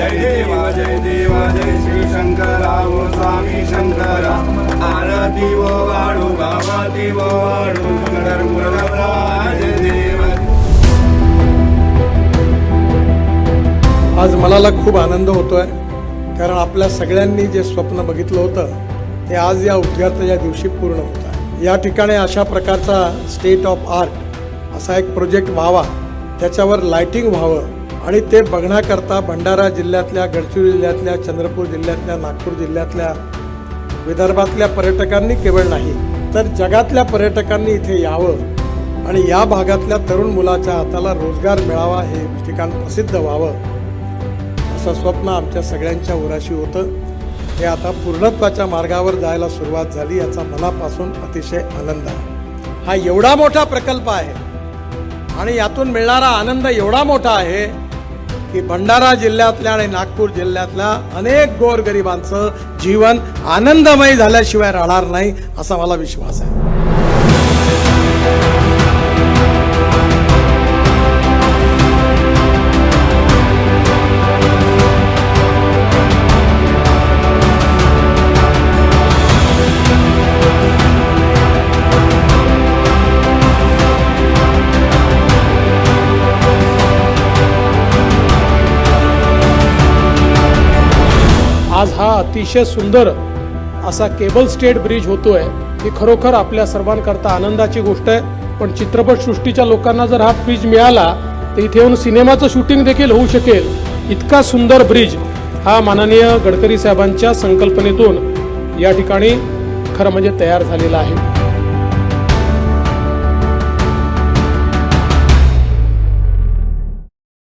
जय देव जय श्री शंकरा ओ स्वामी शंकरा. आरती वो वाळू भावती वो वाळू सुंदर मुरगवरा देव. आज मनाला खूप आनंद होतोय कारण आपल्या सगळ्यांनी जे स्वप्न बघितलं होतं ते आज या उद्घाटनाच्या दिवशी पूर्ण होत आहे. या ठिकाणी अशा प्रकारचा स्टेट ऑफ आर्ट असा एक प्रोजेक्ट व्हावा त्याच्यावर लायटिंग व्हावं आणि ते बघण्याकरता भंडारा जिल्ह्यातल्या गडचिरोली जिल्ह्यातल्या चंद्रपूर जिल्ह्यातल्या नागपूर जिल्ह्यातल्या विदर्भातल्या पर्यटकांनी केवळ नाही तर जगातल्या पर्यटकांनी इथे यावं आणि या भागातल्या तरुण मुलाच्या हाताला रोजगार मिळावा हे ठिकाण प्रसिद्ध व्हावं. असं स्वप्न आमच्या सगळ्यांच्या उराशी होतं. हे आता पूर्णत्वाच्या मार्गावर जायला सुरुवात झाली याचा मनापासून अतिशय आनंद आहे. हा एवढा मोठा प्रकल्प आहे आणि यातून मिळणारा आनंद एवढा मोठा आहे की भंडारा जिल्ह्यातल्या आणि नागपूर जिल्ह्यातल्या अनेक गोरगरिबांचं जीवन आनंदमय झाल्याशिवाय राहणार नाही असा मला विश्वास आहे. आज हा अतिशय सुंदर असा केबल स्टेट ब्रिज होतोय ही खरोखर आपल्या सर्वांकरता आनंदाची गोष्ट आहे. पण चित्रपटसृष्टीच्या लोकांना जर हा ब्रिज मिळाला तर इथे येऊन सिनेमाचं शूटिंग देखील होऊ शकेल. इतका सुंदर ब्रिज हा माननीय गडकरी साहेबांच्या संकल्पनेतून या ठिकाणी खरं म्हणजे तयार झालेला आहे.